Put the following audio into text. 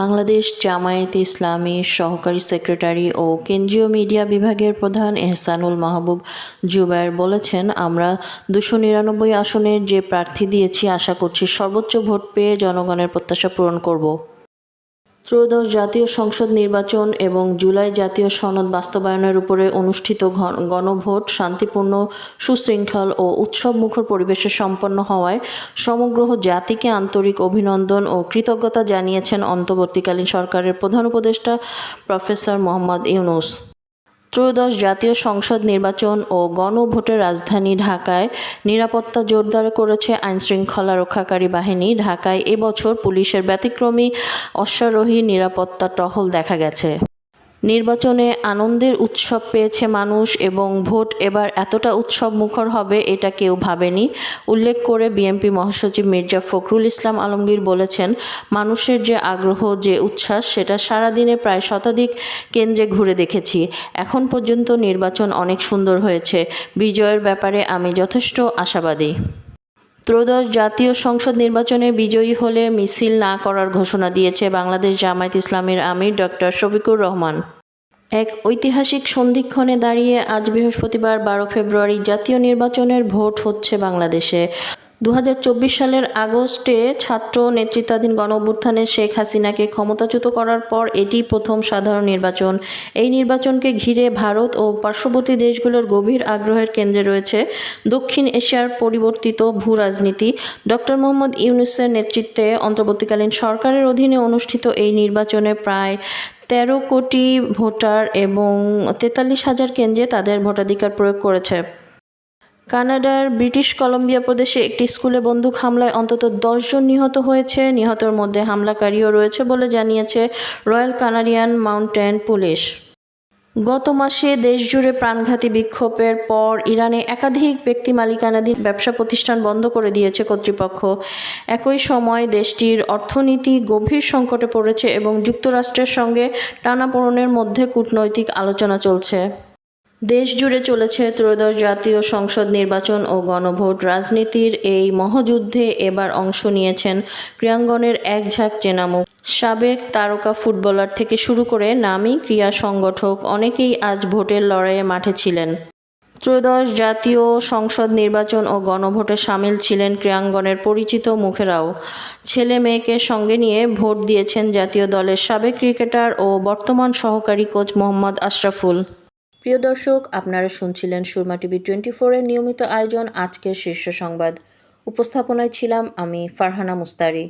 বাংলাদেশ জামায়াতে ইসলামীর সহকারী সেক্রেটারি ও কেন্দ্রীয় মিডিয়া বিভাগের প্রধান এহসানুল মাহবুব জুবায়ের বলেছেন, আমরা দুশো নিরানব্বই আসনের যে প্রার্থী দিয়েছি, আশা করছি সর্বোচ্চ ভোট পেয়ে জনগণের প্রত্যাশা পূরণ করব। ত্রয়োদশ জাতীয় সংসদ নির্বাচন এবং জুলাই জাতীয় সনদ বাস্তবায়নের উপরে অনুষ্ঠিত গণভোট, শান্তিপূর্ণ, সুশৃঙ্খল ও উৎসবমুখর পরিবেশে সম্পন্ন হওয়ায় সমগ্র জাতিকে আন্তরিক অভিনন্দন ও কৃতজ্ঞতা জানিয়েছেন অন্তর্বর্তীকালীন সরকারের প্রধান উপদেষ্টা প্রফেসর মোহাম্মদ ইউনুস। ত্রয়োদশ জাতীয় সংসদ নির্বাচন ও গণভোটের রাজধানী ঢাকায় নিরাপত্তা জোরদার করেছে আইনশৃঙ্খলা রক্ষাকারী বাহিনী। ঢাকায় এবছর পুলিশের ব্যতিক্রমী, অশ্বারোহী নিরাপত্তা টহল দেখা গেছে। নির্বাচনে আনন্দের উৎসব পেয়েছে মানুষ এবং ভোট এবার এতটা উৎসব মুখর হবে এটা কেউ ভাবেনি। উল্লেখ করে বিএনপি মহাসচিব মির্জা ফখরুল ইসলাম আলমগীর বলেছেন, মানুষের যে আগ্রহ, যে উচ্ছ্বাস, সেটা সারাদিনে প্রায় শতাধিক কেন্দ্রে ঘুরে দেখেছি। এখন পর্যন্ত নির্বাচন অনেক সুন্দর হয়েছে। বিজয়ের ব্যাপারে আমি যথেষ্ট আশাবাদী। ত্রয়োদশ জাতীয় সংসদ নির্বাচনে বিজয়ী হলে মিছিল না করার ঘোষণা দিয়েছে বাংলাদেশ জামায়াত ইসলামের আমির ডক্টর শফিকুর রহমান। এক ঐতিহাসিক সন্ধিক্ষণে দাঁড়িয়ে আজ বৃহস্পতিবার বারো ফেব্রুয়ারি জাতীয় নির্বাচনের ভোট হচ্ছে বাংলাদেশে। দু হাজার চব্বিশ সালের আগস্টে ছাত্র নেতৃত্বাধীন গণ অভ্যুত্থানে শেখ হাসিনাকে ক্ষমতাচ্যুত করার পর এটি প্রথম সাধারণ নির্বাচন। এই নির্বাচনকে ঘিরে ভারত ও পার্শ্ববর্তী দেশগুলোর গভীর আগ্রহের কেন্দ্রে রয়েছে দক্ষিণ এশিয়ার পরিবর্তিত ভূ রাজনীতি ডক্টর মোহাম্মদ ইউনুসের নেতৃত্বে অন্তর্বর্তীকালীন সরকারের অধীনে অনুষ্ঠিত এই নির্বাচনে প্রায় তেরো কোটি ভোটার এবং তেতাল্লিশ হাজার কেন্দ্রে তাদের ভোটাধিকার প্রয়োগ করেছে। কানাডার ব্রিটিশ কলম্বিয়া প্রদেশে একটি স্কুলে বন্দুক হামলায় অন্তত দশজন নিহত হয়েছে। নিহতের মধ্যে হামলাকারীও রয়েছে বলে জানিয়েছে রয়্যাল কানাডিয়ান মাউন্টেন পুলিশ। গত মাসে দেশজুড়ে প্রাণঘাতী বিক্ষোভের পর ইরানে একাধিক ব্যক্তি মালিকানাধীন ব্যবসা প্রতিষ্ঠান বন্ধ করে দিয়েছে কর্তৃপক্ষ। একই সময় দেশটির অর্থনীতি গভীর সংকটে পড়েছে এবং যুক্তরাষ্ট্রের সঙ্গে টানাপোড়নের মধ্যে কূটনৈতিক আলোচনা চলছে। দেশ জুড়ে চলেছে ত্রয়োদশ জাতীয় সংসদ নির্বাচন ও গণভোট রাজনীতির এই মহাযুদ্ধে এবার অংশ নিয়েছেন ক্রীড়াঙ্গনের এক ঝাঁক চেনামুখ সাবেক তারকা ফুটবলার থেকে শুরু করে নামী ক্রীড়া সংগঠক অনেকেই আজ ভোটের লড়াইয়ে মাঠে ছিলেন। ত্রয়োদশ জাতীয় সংসদ নির্বাচন ও গণভোটে সামিল ছিলেন ক্রীড়াঙ্গনের পরিচিত মুখেরাও। ছেলে মেয়েকে সঙ্গে নিয়ে ভোট দিয়েছেন জাতীয় দলের সাবেক ক্রিকেটার ও বর্তমান সহকারী কোচ মোহাম্মদ আশরাফুল। প্রিয় দর্শক, আপনারা শুনছিলেন সুরমা টিভি টোয়েন্টি ফোরের নিয়মিত আয়োজন আজকের শীর্ষ সংবাদ। উপস্থাপনায় ছিলাম আমি ফারহানা মুস্তারি।